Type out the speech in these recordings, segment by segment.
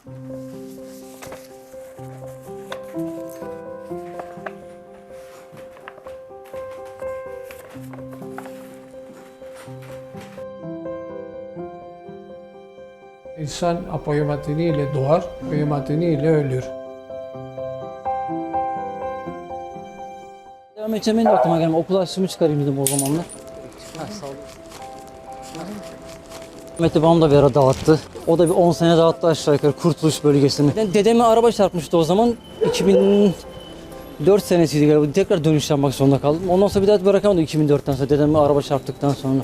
İnsan apoyomatiniyle doğar, apoyomatiniyle ölür. Devam edeceğim benim de aklıma gelme. Okul açlığımı çıkarayım dedim o zamanlar. Ha, sağ olun. Mehmet babam da bir ara dağıttı. O da bir 10 sene dağıttı aşağı yukarı Kurtuluş bölgesini. Ben dedeme araba çarpmıştı o zaman. 2004 senesiydi galiba. Tekrar dönüş yapmak zorunda kaldım. Ondan sonra bir daha bırakamadım 2004'ten sonra. Dedeme araba çarptıktan sonra.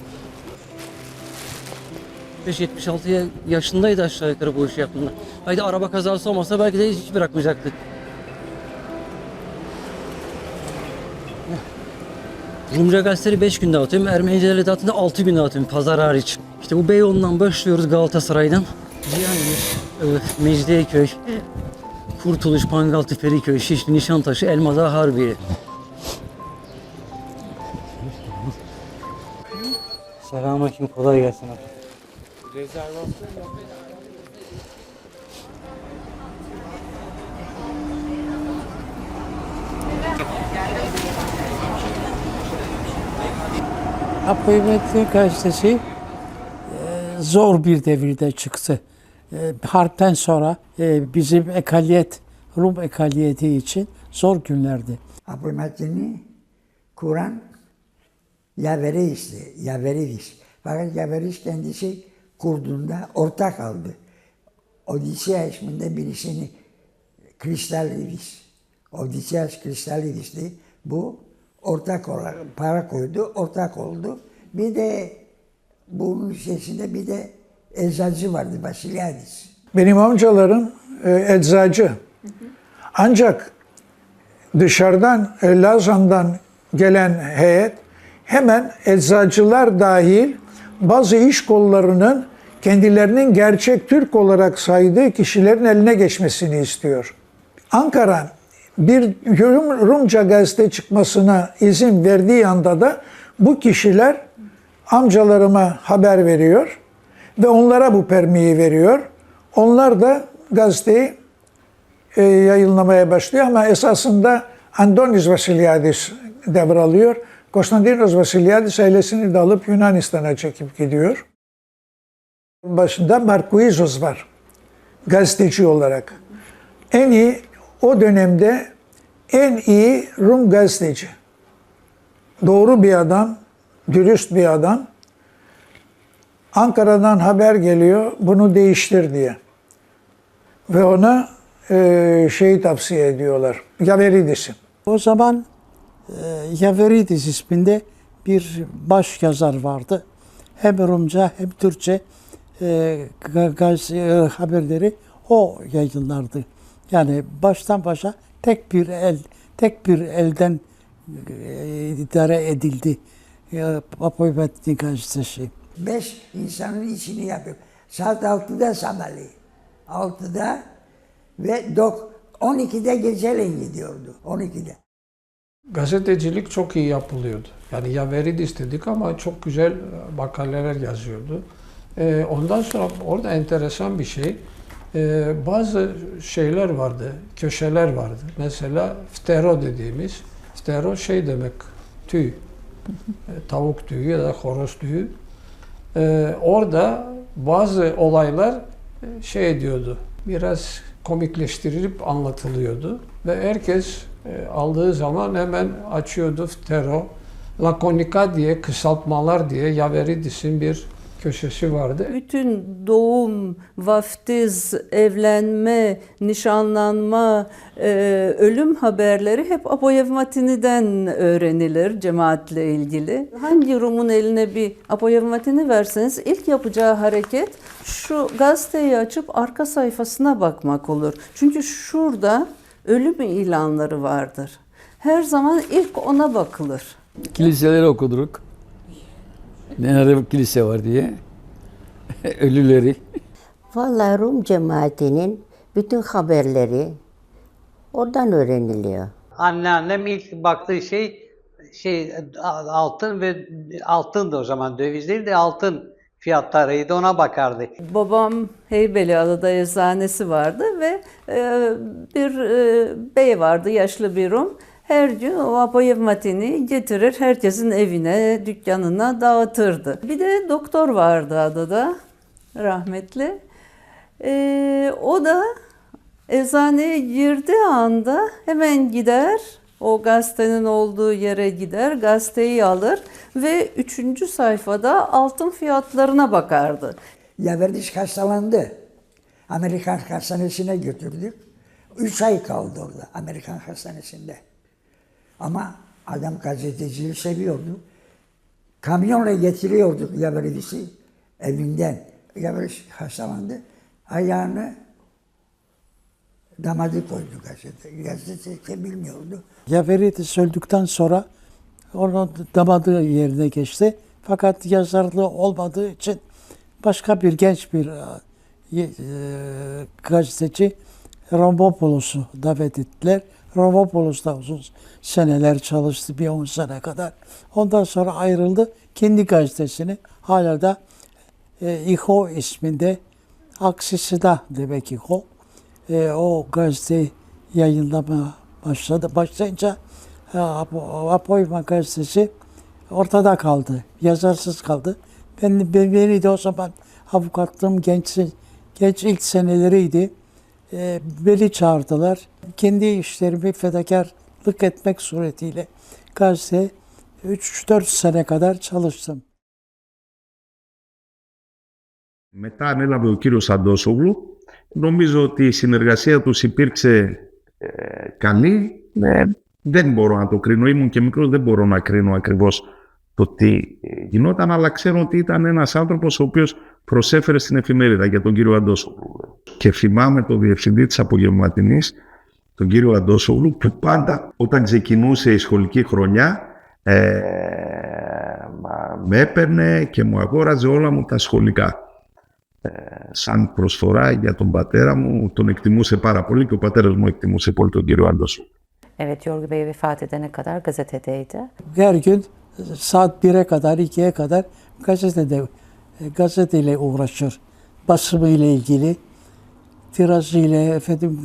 75-76 yaşındaydı aşağı yukarı bu işi yaptığında. De araba kazası olmasa belki de hiç bırakmayacaktı. Rumca gazeteleri 5 gün dağıtıyorum. Ermeniceleri dağıtımda 6 gün dağıtıyorum. Pazar hariç. İşte bu Beyoğlu'ndan başlıyoruz Galatasaray'dan. Cihangir, e, Mecidiyeköy, Kurtuluş, Pangaltı, Feriköy, Şişli, Nişantaşı, Elmadağ, Harbiye. Selamünaleyküm, kolay gelsin abi. Apoymetri gazetesi zor bir devirde çıktı. E, Harpten sonra e, bizim ekaliyet, Rum ekaliyeti için zor günlerdi. Apometrini kuran Yaveris'ti. Yaveridis. Fakat Yaveris kendisi kurduğunda ortak aldı. Odisea isminde birisini Kristalidis. Odysseus Kristalidis'ti. Bu ortak olarak para koydu, ortak oldu. Bir de bunun içerisinde bir de eczacı vardı Basiliadis. Benim amcalarım e, eczacı. Ancak dışarıdan e, Lazan'dan gelen heyet hemen eczacılar dahil bazı iş kollarının kendilerinin gerçek Türk olarak saydığı kişilerin eline geçmesini istiyor. Ankara bir Rum- Rumca gazete çıkmasına izin verdiği anda da bu kişiler amcalarıma haber veriyor ve onlara bu permiyi veriyor. Onlar da gazeteyi e, yayınlamaya başlıyor ama esasında Andonis Vasiliadis devralıyor. Konstantinos Vasiliadis ailesini de alıp Yunanistan'a çekip gidiyor. Başında Markuizos var gazeteci olarak. En iyi o dönemde en iyi Rum gazeteci. Doğru bir adam, dürüst bir adam. Ankara'dan haber geliyor bunu değiştir diye. Ve ona e, şeyi tavsiye ediyorlar. Yaveridis'i. O zaman e, Yaveridis isminde bir baş yazar vardı. Hem Rumca hem Türkçe e, ga- gaz- e, haberleri o yayınlardı. Yani baştan başa tek bir el, tek bir elden e, idare edildi. E, Apoymetni gazetesi. Beş insanın içini yapıyor. Saat 6'da sabahleyin. 6'da ve dok 12'de geceleyin gidiyordu. 12'de. Gazetecilik çok iyi yapılıyordu. Yani Yaveridis dedik ama çok güzel makaleler yazıyordu. Ee, ondan sonra orada enteresan bir şey. Ee, bazı şeyler vardı, köşeler vardı. Mesela ftero dediğimiz, ftero şey demek, tüy. Ee, Tavuk tüyü ya da horoz tüyü. Ee, orada bazı olaylar e, şey ediyordu, biraz komikleştirilip anlatılıyordu. Ve herkes e, aldığı zaman hemen açıyordu ftero. Lakonika diye, kısaltmalar diye Yaveridis'in bir köşesi vardı. Bütün doğum, vaftiz, evlenme, nişanlanma, e, ölüm haberleri hep Apoyevmatini'den öğrenilir cemaatle ilgili. Hangi Rum'un eline bir Apoyevmatini verseniz ilk yapacağı hareket şu gazeteyi açıp arka sayfasına bakmak olur. Çünkü şurada ölüm ilanları vardır. Her zaman ilk ona bakılır. Kiliseleri okuduk. Nerede bir kilise var diye. Ölüleri. Vallahi Rum cemaatinin bütün haberleri oradan öğreniliyor. Anneannem ilk baktığı şey şey altın ve altındı o zaman döviz değil de altın fiyatlarıydı ona bakardı. Babam Heybeliada'da eczanesi vardı ve e, bir e, bey vardı, yaşlı bir Rum. Her gün o apoyevmatini getirir, herkesin evine, dükkanına dağıtırdı. Bir de doktor vardı adada, rahmetli. E, o da eczaneye girdiği anda hemen gider, o gazetenin olduğu yere gider, gazeteyi alır ve üçüncü sayfada altın fiyatlarına bakardı. Yaverdiş hastalandı. Amerikan hastanesine götürdük. Üç ay kaldı orada Amerikan hastanesinde. Ama adam gazeteciliği seviyordu. Kamyonla getiriyorduk Yaverdiş'i evinden. Yaverdiş hastalandı. Ayağını damadı koydu gazete. Gazete bilmiyordu. Yaveridis öldükten sonra onun damadı yerine geçti. Fakat yazarlığı olmadığı için başka bir genç bir e, e, gazeteci Romopoulos'u davet ettiler. Romopoulos da uzun seneler çalıştı, bir on sene kadar. Ondan sonra ayrıldı. Kendi gazetesini hala da e, İHO isminde aksisi da demek İHO. E, o gazeteyi yayınlamaya başladı. Başlayınca e, Apo- Apoyma gazetesi ortada kaldı. Yazarsız kaldı. Ben, ben beni de o zaman avukatlığım genç, genç ilk seneleriydi. E, beni çağırdılar. Kendi işlerimi fedakarlık etmek suretiyle gazete 3-4 sene kadar çalıştım. Μετά ανέλαβε ο κύριος Αντώσογλου. Νομίζω ότι η συνεργασία τους υπήρξε ε, καλή. Ε, δεν μπορώ να το κρίνω. Ήμουν και μικρός, δεν μπορώ να κρίνω ακριβώς το τι ε, γινόταν, αλλά ξέρω ότι ήταν ένας άνθρωπος ο οποίος προσέφερε στην εφημερίδα για τον κύριο Αντώσογλου. Και θυμάμαι τον διευθυντή της απογευματινής, τον κύριο Αντώσογλου, που πάντα όταν ξεκινούσε η σχολική χρονιά ε, μα- με έπαιρνε και μου αγόραζε όλα μου τα σχολικά σαν προσφορά για τον πατέρα μου. Τον εκτιμούσε πάρα πολύ και ο πατέρας μου εκτιμούσε πολύ τον κύριο Άντωσου. Evet Yorgu Bey vefat edene kadar gazetedeydi. Her gün saat 1'e kadar, 2'ye kadar gazetede e, gazeteyle uğraşır. Basımı ile ilgili, tirajı ile efendim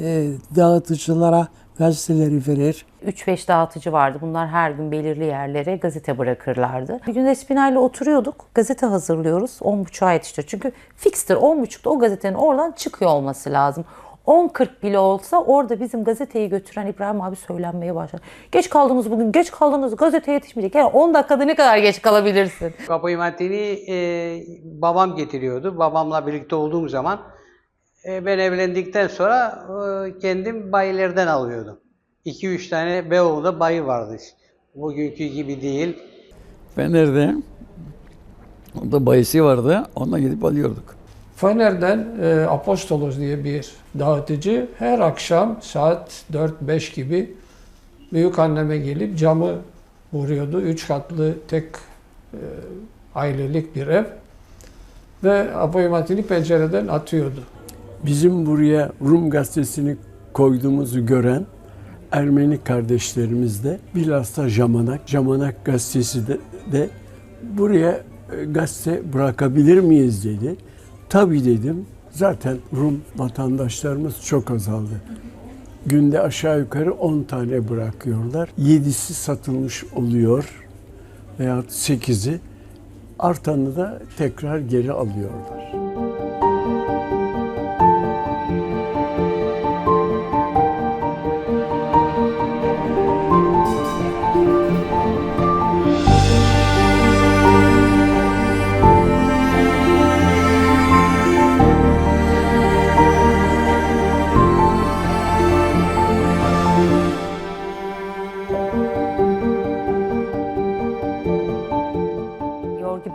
e, dağıtıcılara gazeteleri verir. 3-5 dağıtıcı vardı. Bunlar her gün belirli yerlere gazete bırakırlardı. Bir gün Espina ile oturuyorduk. Gazete hazırlıyoruz. 10.30'a yetiştir. Çünkü fikstir. 10.30'da o gazetenin oradan çıkıyor olması lazım. 10.40 bile olsa orada bizim gazeteyi götüren İbrahim abi söylenmeye başladı. Geç kaldınız bugün, geç kaldınız, gazete yetişmeyecek. Yani 10 dakikada ne kadar geç kalabilirsin? Kapoymatini e, babam getiriyordu. Babamla birlikte olduğum zaman e, ben evlendikten sonra e, kendim bayilerden alıyordum. 2-3 tane Beyoğlu'da bayi vardı. Bugünkü gibi değil. Fener'de orada bayisi vardı. Ondan gidip alıyorduk. Fener'den e, Apostolos diye bir dağıtıcı her akşam saat 4-5 gibi büyük anneme gelip camı vuruyordu. Üç katlı tek e, ailelik bir ev ve apoymatini pencereden atıyordu. Bizim buraya Rum gazetesini koyduğumuzu gören Ermeni kardeşlerimiz de bilhassa Jamanak, Jamanak gazetesi de, de buraya e, gazete bırakabilir miyiz dedi. Tabii dedim. Zaten Rum vatandaşlarımız çok azaldı. Günde aşağı yukarı 10 tane bırakıyorlar. 7'si satılmış oluyor veya 8'i. Artanı da tekrar geri alıyorlar.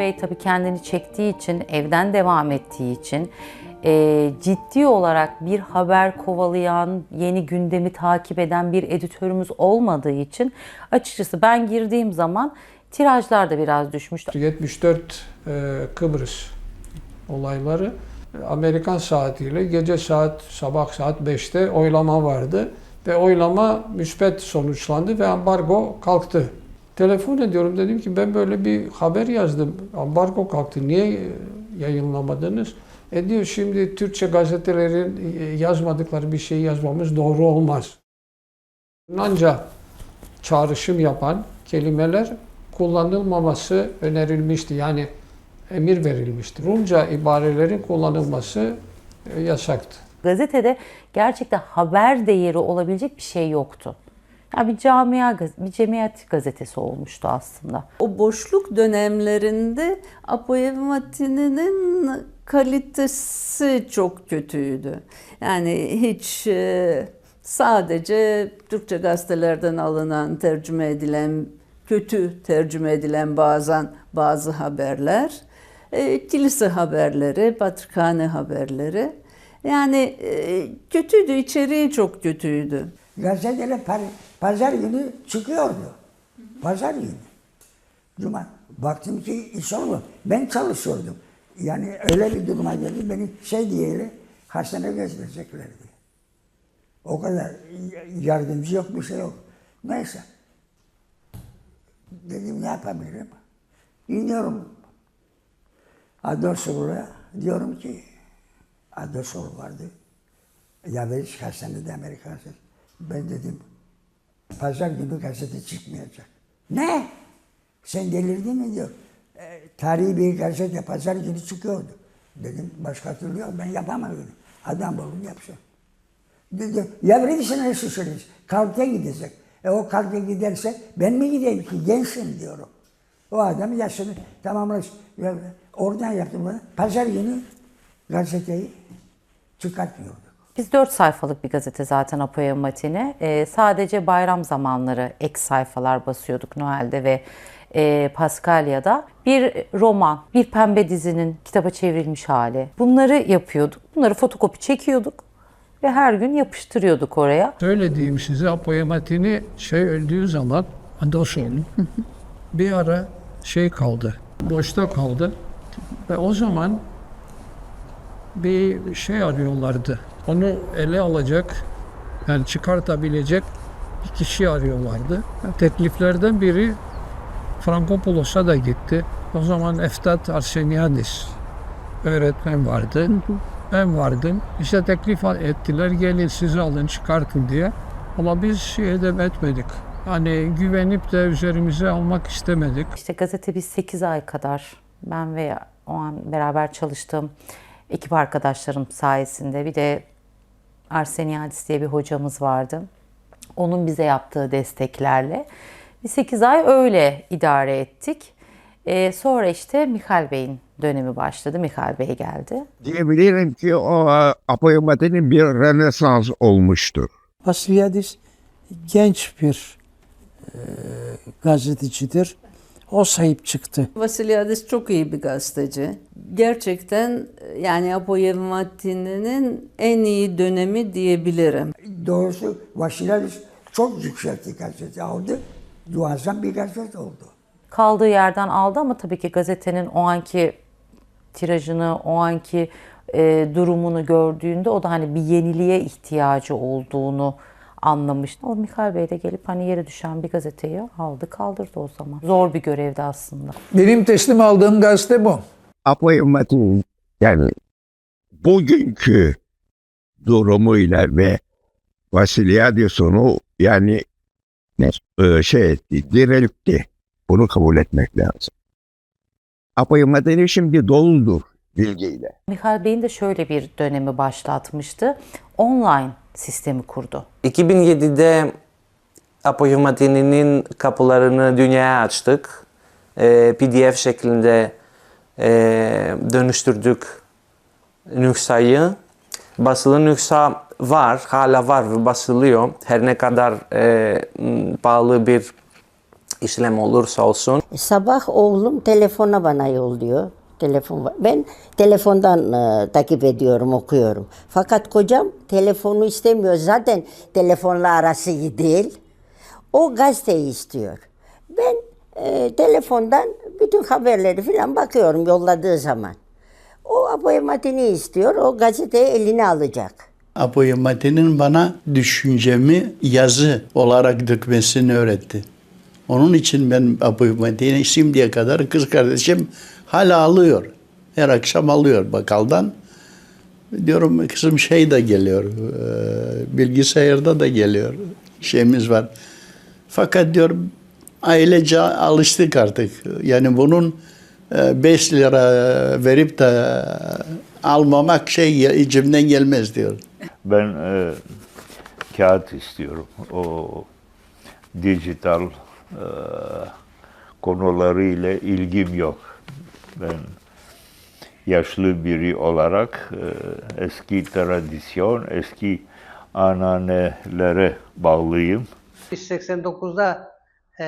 Bey tabii kendini çektiği için, evden devam ettiği için e, ciddi olarak bir haber kovalayan, yeni gündemi takip eden bir editörümüz olmadığı için açıkçası ben girdiğim zaman tirajlar da biraz düşmüştü. 74 e, Kıbrıs olayları Amerikan saatiyle gece saat sabah saat 5'te oylama vardı ve oylama müspet sonuçlandı ve ambargo kalktı. Telefon ediyorum dedim ki ben böyle bir haber yazdım. Ambargo kalktı. Niye e, yayınlamadınız? E diyor şimdi Türkçe gazetelerin e, yazmadıkları bir şey yazmamız doğru olmaz. Yunanca çağrışım yapan kelimeler kullanılmaması önerilmişti. Yani emir verilmişti. Rumca ibarelerin kullanılması e, yasaktı. Gazetede gerçekten haber değeri olabilecek bir şey yoktu. Yani bir camia, bir cemiyet gazetesi olmuştu aslında. O boşluk dönemlerinde Apoyev Matini'nin kalitesi çok kötüydü. Yani hiç e, sadece Türkçe gazetelerden alınan, tercüme edilen, kötü tercüme edilen bazen bazı haberler, e, kilise haberleri, patrikhane haberleri. Yani e, kötüydü, içeriği çok kötüydü. Gazeteler par- pazar günü çıkıyordu. Pazar günü. Cuma. Baktım ki iş olmuyor. Ben çalışıyordum. Yani öyle bir duruma geldi. Beni şey diyelim hastaneye götüreceklerdi. O kadar yardımcı yok bir şey yok. Neyse. Dedim ne yapabilirim? İniyorum. Adolfsov'a diyorum ki Adolfsov vardı. Yaveriş Hastanede Amerika Hastanesi. Ben dedim pazar günü gazete çıkmayacak. Ne? Sen delirdin mi diyor. E, tarihi bir gazete pazar günü çıkıyordu. Dedim başka türlü yok ben yapamıyorum. Adam bulun yapsın. Dedi yavrusun ne şişiriz? Kalkta gidecek. E o kalkta giderse ben mi gideyim ki gençim diyorum. O adam yaşını tamamlaş. Ya, Oradan yaptım bunu. Pazar günü gazeteyi çıkartmıyorduk. Biz 4 sayfalık bir gazete zaten Apoya Matini. Ee, sadece bayram zamanları ek sayfalar basıyorduk Noel'de ve e, Paskalya'da. Bir roman, bir pembe dizinin kitaba çevrilmiş hali. Bunları yapıyorduk. Bunları fotokopi çekiyorduk ve her gün yapıştırıyorduk oraya. Şöyle diyeyim size Apoyamatini şey öldüğü zaman Adolfsov'un bir ara şey kaldı. Boşta kaldı. Ve o zaman bir şey arıyorlardı. Onu ele alacak, yani çıkartabilecek bir kişi arıyorlardı. Tekliflerden biri Frankopoulos'a da gitti. O zaman Eftat Arseniadis öğretmen vardı. Ben vardım. İşte teklif ettiler gelin sizi alın çıkartın diye. Ama biz şey etmedik. Hani güvenip de üzerimize almak istemedik. İşte gazete biz 8 ay kadar ben ve o an beraber çalıştığım ekip arkadaşlarım sayesinde bir de Arseniadis diye bir hocamız vardı. Onun bize yaptığı desteklerle bir 8 ay öyle idare ettik. Ee, sonra işte Mikhal Bey'in dönemi başladı. Mikhal Bey geldi. Diyebilirim ki o Apoyamatinin bir renesans olmuştur. Vasilyadis genç bir e, gazetecidir. O sahip çıktı. Vasilyadis çok iyi bir gazeteci. Gerçekten e, yani Apoyev Matini'nin en iyi dönemi diyebilirim. Doğrusu Vasilyadis çok yükseltti gazete aldı. Muazzam bir gazete oldu. Kaldığı yerden aldı ama tabii ki gazetenin o anki tirajını, o anki e, durumunu gördüğünde o da hani bir yeniliğe ihtiyacı olduğunu anlamıştı. O Mikhal Bey de gelip hani yere düşen bir gazeteyi aldı kaldırdı o zaman. Zor bir görevdi aslında. Benim teslim aldığım gazete bu. Apoyamatinin yani bugünkü durumuyla ve Vasilyadis onu yani ne, şey etti, diriltti. Bunu kabul etmek lazım. Apoyamatinin şimdi doludur bilgiyle. Mikhal Bey'in de şöyle bir dönemi başlatmıştı. Online sistemi kurdu. 2007'de Apoyo Matini'nin kapılarını dünyaya açtık. Ee, PDF şeklinde e, dönüştürdük nüshayı. Basılı nüsha var, hala var ve basılıyor. Her ne kadar e, pahalı bir işlem olursa olsun. Sabah oğlum telefona bana yolluyor. Telefon var. Ben telefondan e, takip ediyorum, okuyorum. Fakat kocam telefonu istemiyor. Zaten telefonla arası iyi değil. O gazeteyi istiyor. Ben e, telefondan bütün haberleri falan bakıyorum yolladığı zaman. O aboyamatini istiyor. O gazeteyi eline alacak. Apoyamatinin bana düşüncemi yazı olarak dökmesini öğretti. Onun için ben Apo Hikmeti'ni şimdiye kadar kız kardeşim hala alıyor. Her akşam alıyor bakkaldan. Diyorum kızım şey de geliyor, e, bilgisayarda da geliyor, şeyimiz var. Fakat diyorum ailece alıştık artık. Yani bunun 5 lira verip de almamak şey içimden gelmez diyor. Ben e, kağıt istiyorum. O dijital e, konularıyla ilgim yok. Ben yaşlı biri olarak e, eski tradisyon, eski ananelere bağlıyım. Biz 89'da e,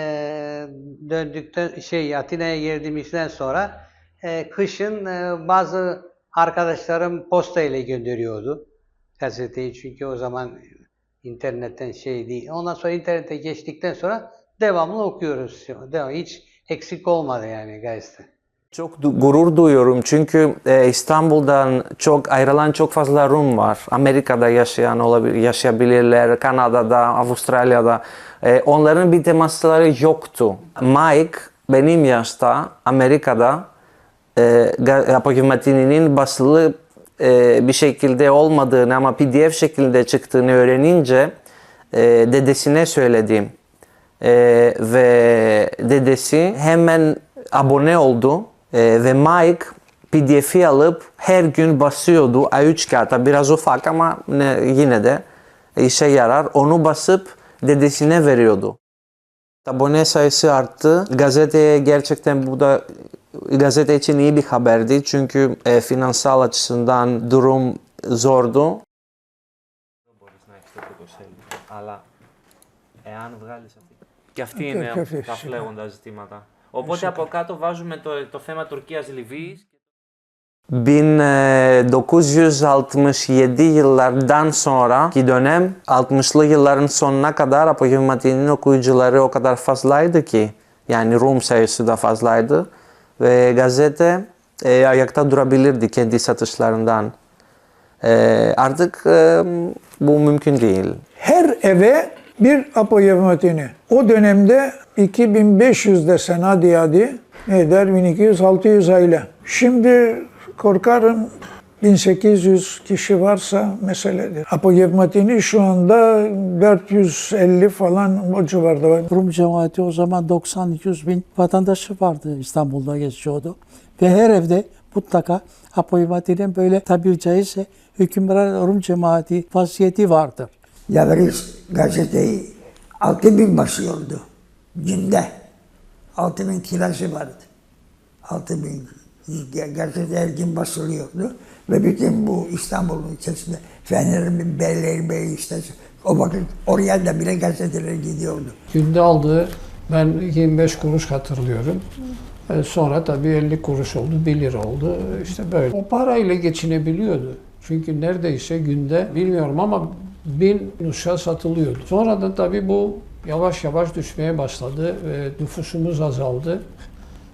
döndükten şey Atina'ya girdiğimizden sonra e, kışın e, bazı arkadaşlarım posta ile gönderiyordu gazeteyi çünkü o zaman internetten şey değil. Ondan sonra internete geçtikten sonra devamlı okuyoruz. Devam, hiç eksik olmadı yani gazete. Çok gurur duyuyorum çünkü e, İstanbul'dan çok ayrılan çok fazla Rum var. Amerika'da yaşayan olabilir, yaşayabilirler, Kanada'da, Avustralya'da. E, onların bir temasları yoktu. Mike benim yaşta Amerika'da e, Ga- Apo Hikmeti'nin basılı e, bir şekilde olmadığını ama PDF şeklinde çıktığını öğrenince e, dedesine söyledim. E, ve dedesi hemen abone oldu E, ve Mike PDF'i alıp her gün basıyordu A3 kağıta biraz ufak ama ne, yine de işe yarar. Onu basıp dedesine veriyordu. Abone sayısı arttı. Gazeteye gerçekten bu da gazete için iyi bir haberdi. Çünkü e, finansal açısından durum zordu. Αλλά εάν βγάλεις αυτή... Και αυτή Και- είναι και αυτή, τα σίγουρα. φλέγοντα ζητήματα. Οπότε Φυσικά. από κάτω βάζουμε το, το θέμα Τουρκίας-Λιβύης 1967 yıllardan sonraki dönem 60'lı yılların sonuna kadar Apogematinin okuyucuları o kadar fazlaydı ki yani Rum sayısı da fazlaydı ve gazete e, ayakta durabilirdi kendi satışlarından. E, artık e, bu mümkün değil. Her eve bir Apo Hikmeti'ni. O dönemde 2500 desen hadi hadi ne eder 1200-600 aile. Şimdi korkarım 1800 kişi varsa meseledir. Apo Hikmeti'ni şu anda 450 falan o civarda var. Rum cemaati o zaman 90-100 bin vatandaşı vardı İstanbul'da geçiyordu. Ve her evde mutlaka Apo Hikmeti'nin böyle tabi caizse hükümran Rum cemaati vasiyeti vardır. Yaveriz gazeteyi 6 bin basıyordu günde. 6 bin tirajı vardı. 6 bin gazete her gün basılıyordu. Ve bütün bu İstanbul'un içerisinde Fener'in Beylerbeyi işte o vakit oraya da bile gazeteler gidiyordu. Günde aldığı ben 25 kuruş hatırlıyorum. E, Sonra tabii 50 kuruş oldu, 1 lira oldu. İşte böyle. O parayla geçinebiliyordu. Çünkü neredeyse günde bilmiyorum ama bin nüsha satılıyordu. Sonradan tabii bu yavaş yavaş düşmeye başladı ve nüfusumuz azaldı.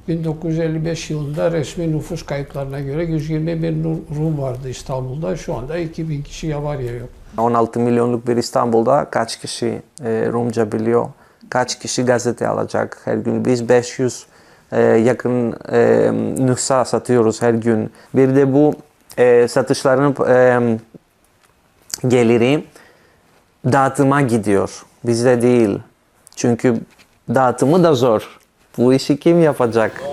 1955 yılında resmi nüfus kayıtlarına göre 120 bin Rum vardı İstanbul'da. Şu anda 2000 kişi ya var ya yok. 16 milyonluk bir İstanbul'da kaç kişi e, Rumca biliyor? Kaç kişi gazete alacak her gün? Biz 500 e, yakın e, nüsha satıyoruz her gün. Bir de bu satışların geliri dağıtıma gidiyor. Bizde değil. Çünkü dağıtımı da zor. Bu işi kim yapacak?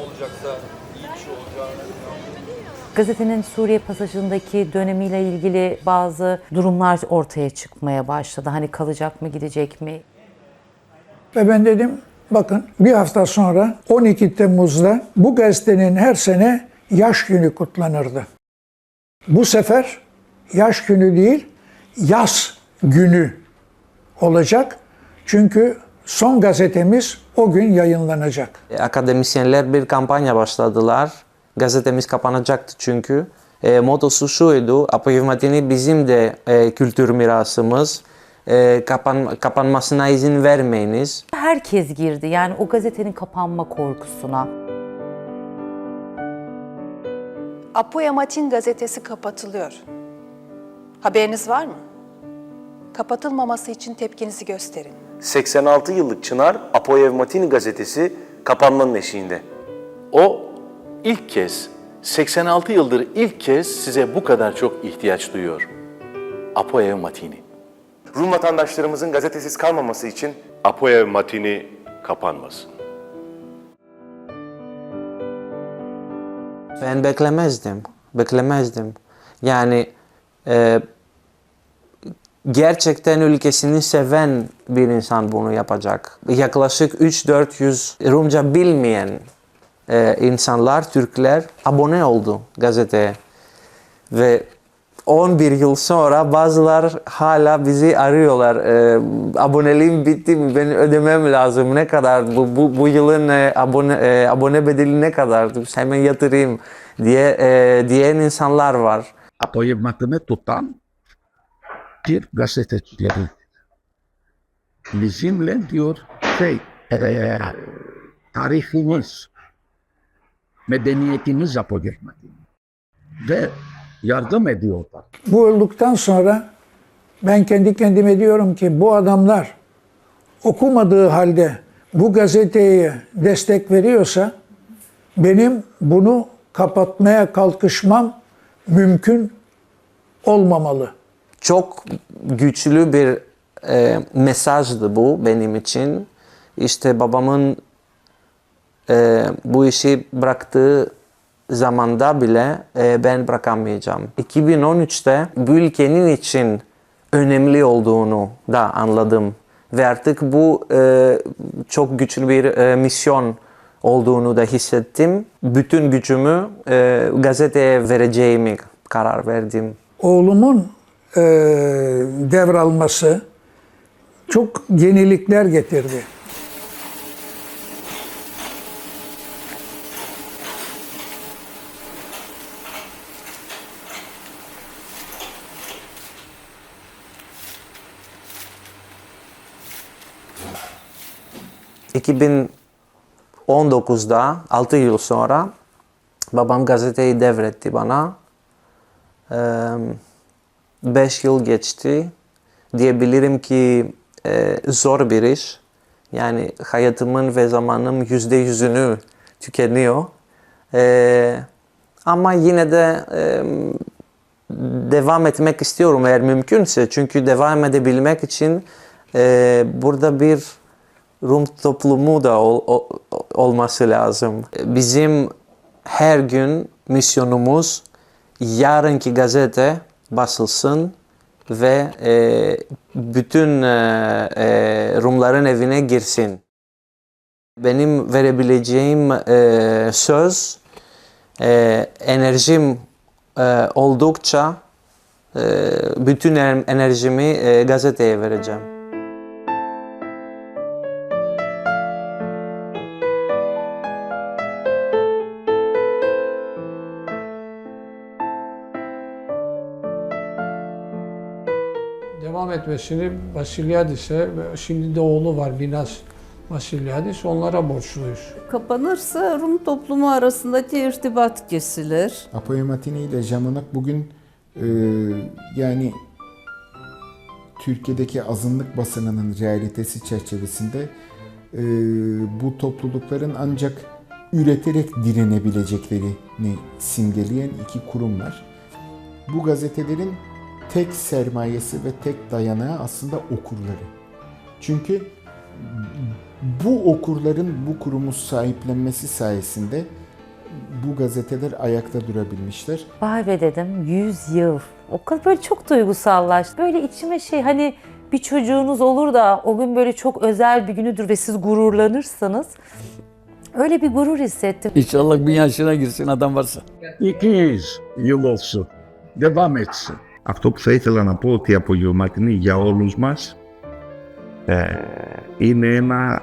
Gazetenin Suriye pasajındaki dönemiyle ilgili bazı durumlar ortaya çıkmaya başladı. Hani kalacak mı, gidecek mi? Ve ben dedim bakın bir hafta sonra 12 Temmuz'da bu gazetenin her sene yaş günü kutlanırdı. Bu sefer yaş günü değil yaz günü olacak. Çünkü son gazetemiz o gün yayınlanacak. E, Akademisyenler bir kampanya başladılar. Gazetemiz kapanacaktı çünkü. E, motosu şuydu, Apoyevmatini bizim de e, kültür mirasımız. E, kapan, kapanmasına izin vermeyiniz. Herkes girdi yani o gazetenin kapanma korkusuna. Apoya Matin gazetesi kapatılıyor. Haberiniz var mı? Kapatılmaması için tepkinizi gösterin. 86 yıllık Çınar Apoyevmatin gazetesi kapanmanın eşiğinde. O ilk kez, 86 yıldır ilk kez size bu kadar çok ihtiyaç duyuyor. Apoev Matini. Rum vatandaşlarımızın gazetesiz kalmaması için Apoev Matini kapanmasın. Ben beklemezdim. Beklemezdim. Yani e, gerçekten ülkesini seven bir insan bunu yapacak. Yaklaşık 3-400 Rumca bilmeyen e, insanlar, Türkler abone oldu gazeteye. Ve 11 yıl sonra bazılar hala bizi arıyorlar. E, aboneliğim bitti mi? Ben ödemem lazım. Ne kadar? Bu, bu, bu yılın e, abone, e, abone bedeli ne kadar? Hemen yatırayım diye e, diyen insanlar var. Apoyu maddeme tutan bir gazetecileri. Bizimle diyor şey, e, tarihimiz, medeniyetimiz apogevmatini. Ve yardım ediyorlar. Bu olduktan sonra ben kendi kendime diyorum ki bu adamlar okumadığı halde bu gazeteye destek veriyorsa benim bunu kapatmaya kalkışmam mümkün olmamalı. Çok güçlü bir e, mesajdı bu benim için. İşte babamın e, bu işi bıraktığı zamanda bile e, ben bırakamayacağım. 2013'te bu ülkenin için önemli olduğunu da anladım. Ve artık bu e, çok güçlü bir e, misyon olduğunu da hissettim. Bütün gücümü e, gazeteye vereceğimi karar verdim. Oğlumun e, devralması çok yenilikler getirdi. ...2019'da 6 yıl sonra babam gazeteyi devretti bana. 5 yıl geçti. Diyebilirim ki e, zor bir iş. Yani hayatımın ve zamanım yüzde yüzünü tükeniyor. E, ama yine de e, devam etmek istiyorum eğer mümkünse. Çünkü devam edebilmek için e, burada bir Rum toplumu da ol, ol- olması lazım. Bizim her gün misyonumuz yarınki gazete basılsın ve e, bütün e, e, Rumların evine girsin. Benim verebileceğim e, söz e, enerjim e, oldukça e, bütün en- enerjimi e, gazeteye vereceğim. Etmesini Vasilyadis'e ve şimdi de oğlu var Minas Vasilyadis onlara borçluyuz. Kapanırsa Rum toplumu arasındaki irtibat kesilir. Apoematini ile Jamanak bugün e, yani Türkiye'deki azınlık basınının realitesi çerçevesinde e, bu toplulukların ancak üreterek direnebileceklerini simgeleyen iki kurum var. Bu gazetelerin tek sermayesi ve tek dayanağı aslında okurları. Çünkü bu okurların bu kurumu sahiplenmesi sayesinde bu gazeteler ayakta durabilmişler. Vay be dedim 100 yıl. O kadar böyle çok duygusallaştı. Böyle içime şey hani bir çocuğunuz olur da o gün böyle çok özel bir günüdür ve siz gururlanırsınız. Öyle bir gurur hissettim. İnşallah bir yaşına girsin adam varsa. 200 yıl olsun. Devam etsin. Αυτό που θα ήθελα να πω ότι η απογευματινή για όλους μας ε, είναι ένα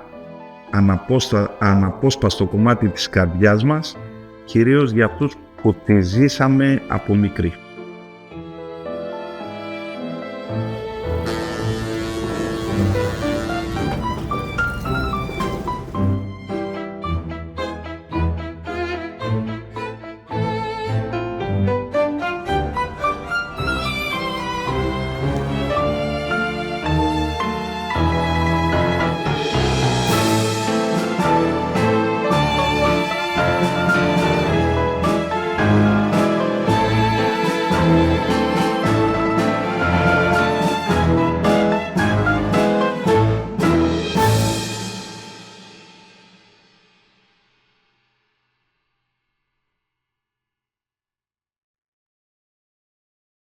αναπόστα, αναπόσπαστο κομμάτι της καρδιάς μας, κυρίως για αυτούς που τη ζήσαμε από μικροί.